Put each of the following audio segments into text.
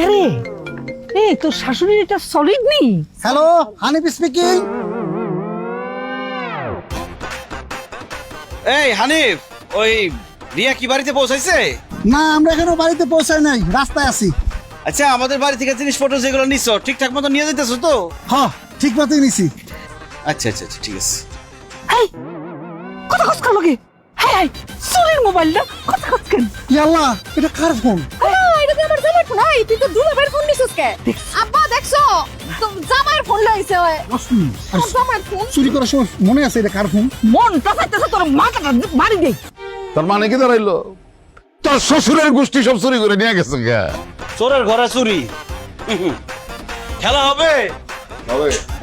ইয়ারে এ তোর শাশুড়ির এটা সলিড নেই? হ্যালো হানিফ স্পিকিং এই হানিফ ওই রিয়া কি বাড়িতে পৌঁছাইছে? না আমরা এখনও বাড়িতে পৌঁছাই নাই রাস্তায় আছি। আচ্ছা আমাদের বাড়ি থেকে জিনিসপত্র যেগুলো নিছো ঠিকঠাক মতো নিয়ে যেতেছো তো? হ ঠিক মতোই নিছি। আচ্ছা আচ্ছা আচ্ছা ঠিক আছে। এই কথা কস কার লগে? হাই হাই মোবাইলটা কথা কস কেন? ইয়াল্লা এটা কার ফোন? হাই তুই তো দুলাভাইয়ের ফোন নিছিস কে? আব্বা দেখছ? তো জামাইয়ের ফোন লইছে ওই। আর জামাইয়ের ফোন চুরি করার সময় মনে আছে এটা কার ফোন মন টাকাইতেছে তোর মাথাটা মারি দেই তার মানে কি দাঁড়াইলো? তোর শ্বশুরের গোষ্ঠী সব চুরি করে নিয়ে গেছে গা চোরের ঘরে চুরি। খেলা হবে?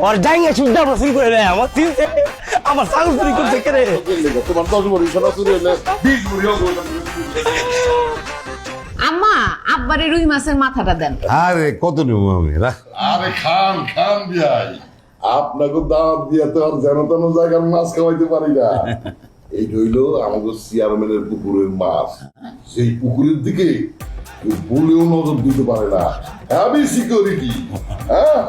ওর জাইঙ্গা শুদ্ধা আমরা চুরি করে নেয় আমার তিন আমার ছাগল চুরি করছে কে রে? তোমার দশ বড়ি সোনা চুরি হলে বিশ বড়ি আব্বারে রুই মাছের মাথাটা দেন। আরে কত নেব আমি? রাখ। আরে খান খান বিয়াই আপনাকে দাওয়াত দিয়ে তো আর যেন তেন জায়গার মাছ খাওয়াইতে পারি না। এই রইল আমাদের চেয়ারম্যানের পুকুরের মাছ। সেই পুকুরের দিকে বলেও নজর দিতে পারে না। হ্যাভি সিকিউরিটি হ্যাঁ?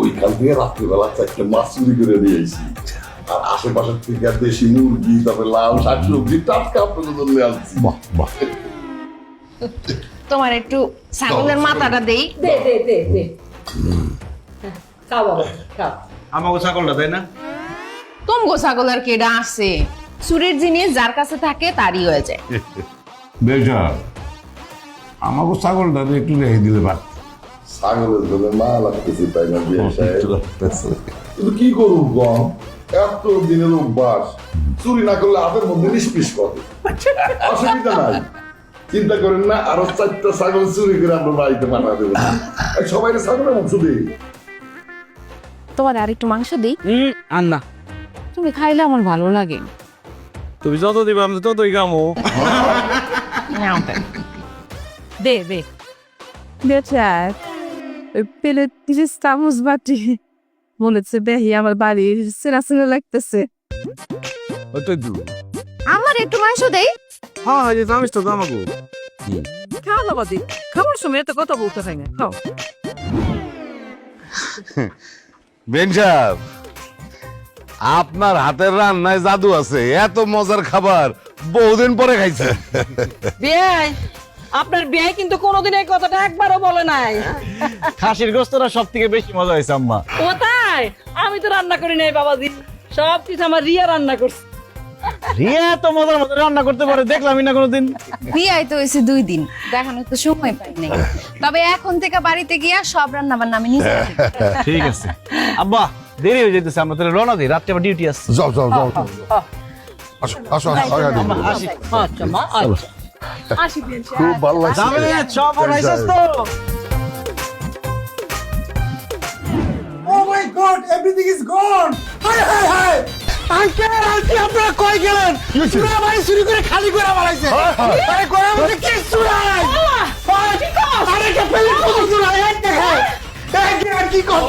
ওইখান থেকে রাত্রিবেলা চারটে মাছ চুরি করে নিয়ে এসেছি আর আশেপাশের থেকে দেশি মুরগি তারপরে লাল শাক সবজি টাটকা আপনাদের জন্য আনছি। বাহ বাহ। তোমার একটু ছাগলের মাথাটা দেই। দে দে দে দে। খাও বাবা খাও। আমাকে ছাগলটা তাই না? তোমগো ছাগলের কেডা আছে? চুরির জিনিস যার কাছে থাকে তারই হয়ে যায়। বেজা আমাকে ছাগলটা একটু রেখে দিলে পার ছাগলের জন্য মা লাগতেছে তাই না বিয়ে? কিন্তু কি করুন গম? এত দিনের অভ্যাস। চুরি না করলে হাতের মধ্যে নিষ্পিস করে। অসুবিধা নাই। চিন্তা করেন না আরও চারটা ছাগল চুরি করে আমরা বাড়িতে পাঠা দেবো। সবাই ছাগলের মাংস দিই তোমার আর একটু মাংস দিই? আর না। তুমি খাইলে আমার ভালো লাগে। তুমি যত দিবা আমি ততই কামো দে দে। বেচার ওই পেলে তিরিশ চামচ বাটি। মনে হচ্ছে বেহি আমার বাড়ির চেনা চেনা লাগতেছে। আমার একটু মাংস দেই। হ্যাঁ হ্যাঁ যে জানিস তো আমাকে খাও না বাদি খাবার সময় এত কথা বলতে হয় না। খাও। বেঞ্জাব আপনার হাতের রান্নায় জাদু আছে এত মজার খাবার বহুদিন পরে খাইছে। বিয়াই আপনার বিয়াই কিন্তু কোনোদিন এই কথাটা একবারও বলে নাই। খাসির গোস্তটা সব থেকে বেশি মজা হয়েছে আম্মা। ও তাই আমি তো রান্না করি নাই বাবাজি। সব কিছু আমার রিয়া রান্না করছে। রিয়া এত মজার মতো রান্না করতে পারে দেখলামই না কোনোদিন। বিয়াই তো হয়েছে দুই দিন দেখানো তো সময় পাই নাই। তবে এখন থেকে বাড়িতে গিয়া সব রান্না বান্না আমি নিজে করি। ঠিক আছে। আব্বা দেরি হয়ে যেতেছে আমরা তাহলে রওনা দিই রাত্রে আবার ডিউটি আছে যাও যাও যাও যাও। আসো আসো আসো আগে দিন। আসি। আচ্ছা মা আচ্ছা খুব ভালো লাগছে। সব তো? ও my God everything is gone hi hi hi uncle aunty আপনারা কই গেলেন? চুরা বাড়ি চুরি করে খালি করে মারাইছে আরে ঘরের মধ্যে কি চুরাই আরে কে পেলে কত চুরাই এক দেখায় এক আর কি কর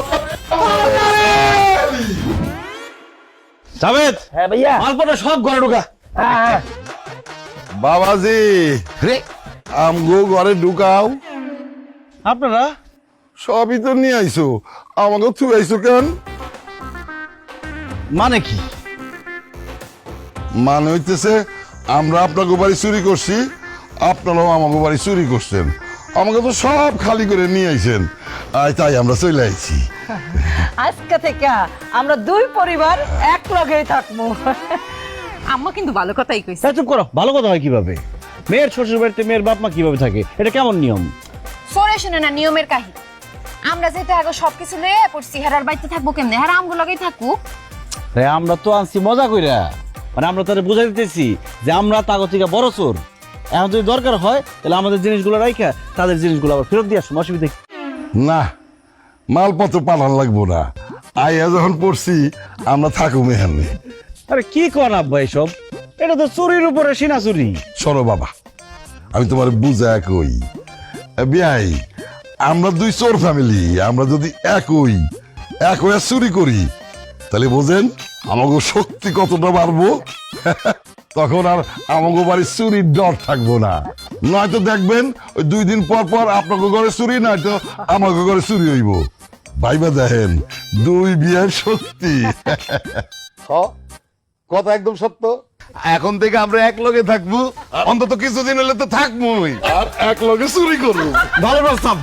জাভেদ হ্যাঁ ভাইয়া। মালপটা সব ঘরে ঢোকা। বাবাজি। রে। আমগো ঘরে ঢুকাও। আপনারা? সবই তো নিয়ে আইছো। আমাকে থু আইছো কেন? মানে কি? মানে হইতেছে আমরা আপনাকে বাড়ি চুরি করছি আপনারাও আমাকে বাড়ি চুরি করছেন। আমাকে তো সব খালি করে নিয়ে আইছেন। আই তাই আমরা চলে আইছি। আজকে থেকে আমরা দুই পরিবার এক লগেই থাকব। আম্মা কিন্তু ভালো কথাই কইছে। তা চুপ করো ভালো কথা হয় কীভাবে? মেয়ের শ্বশুর বাড়িতে মেয়ের বাপ মা কীভাবে থাকে? এটা কেমন নিয়ম? সরে শুনে না নিয়মের কাহিনী। আমরা যেটা আগে সবকিছু লয়ে পড়ছি হেরার বাড়িতে থাকব কেমনে? হেরা আমগুলো লগেই থাকুক। রে আমরা তো আনছি মজা কইরা। মানে আমরা তাদের বুঝাই দিতেছি যে আমরা তাগো থেকে বড় চোর। এখন যদি দরকার হয় তাহলে আমাদের জিনিসগুলো রাইখা তাদের জিনিসগুলো আবার ফেরত দিয়ে আসুন অসুবিধা? না মালপত্র পালান লাগবো না। আইয়া যখন পড়ছি আমরা থাকুম এখানে। আরে কি কর আব্বা এসব? এটা তো চুরির উপরে সিনা চুরি। সরো বাবা আমি তোমার বুঝা কই। বিয়াই আমরা দুই চোর ফ্যামিলি আমরা যদি এক হই এক চুরি করি তাহলে বোঝেন আমাকে শক্তি কতটা বাড়বো তখন আর আমাকে বাড়ির চুরির ডর থাকব না। নয়তো দেখবেন ওই দুই দিন পর পর আপনাকে ঘরে চুরি নয়তো আমাকে ঘরে চুরি হইব। ভাইবা দেখেন দুই বিয়ের সত্যি। কথা একদম সত্য। এখন থেকে আমরা এক লগে থাকব অন্তত কিছুদিন হলে তো থাকবোই। আর এক লগে চুরি করব। ভালো প্রস্তাব।